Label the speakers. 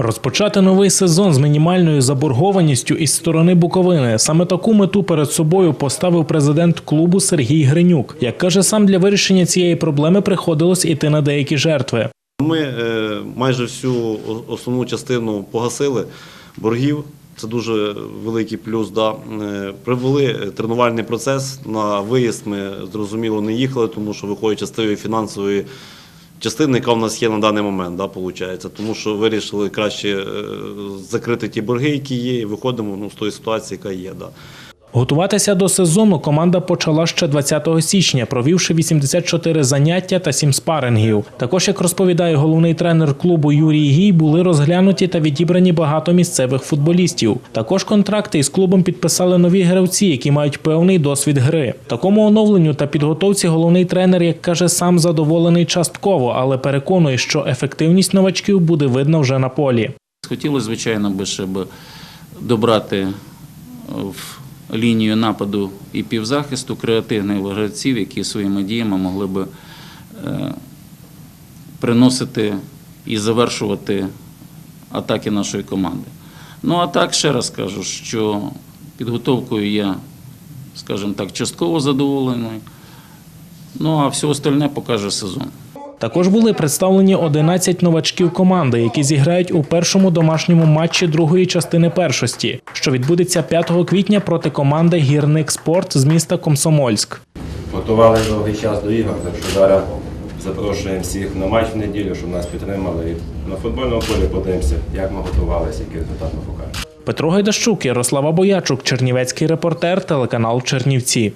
Speaker 1: Розпочати новий сезон з мінімальною заборгованістю із сторони Буковини. Саме таку мету перед собою поставив президент клубу Сергій Гринюк. Як каже сам, для вирішення цієї проблеми приходилось іти на деякі жертви.
Speaker 2: Ми е, майже всю основну частину погасили боргів. Це дуже великий плюс. Да. Е, Привели тренувальний процес. На виїзд ми зрозуміло не їхали, тому що виходячи з тієї фінансової частини, яка в нас є на даний момент, да, виходить. тому що вирішили краще е, закрити ті борги, які є, і виходимо ну, з тої ситуації, яка є. Да.
Speaker 1: Готуватися до сезону команда почала ще 20 січня, провівши 84 заняття та 7 спарингів. Також, як розповідає головний тренер клубу Юрій Гій, були розглянуті та відібрані багато місцевих футболістів. Також контракти із клубом підписали нові гравці, які мають певний досвід гри. Такому оновленню та підготовці головний тренер, як каже, сам задоволений частково, але переконує, що ефективність новачків буде видно вже на полі.
Speaker 3: Хотілося, звичайно, би, щоб добрати в лінію нападу і півзахисту креативних гравців, які своїми діями могли би е, приносити і завершувати атаки нашої команди. Ну а так ще раз кажу, що підготовкою я, скажімо так, частково задоволений. Ну а все остальне покаже сезон.
Speaker 1: Також були представлені 11 новачків команди, які зіграють у першому домашньому матчі другої частини першості, що відбудеться 5 квітня проти команди Гірник Спорт з міста Комсомольськ.
Speaker 4: Готували довгий час до ігор, так що зараз запрошуємо всіх на матч в неділю, щоб нас підтримали. І на футбольному полі подивимося, як ми готувалися, який результат ми покажемо.
Speaker 1: Петро Гайдащук, Ярослава Боячук, Чернівецький репортер, телеканал Чернівці.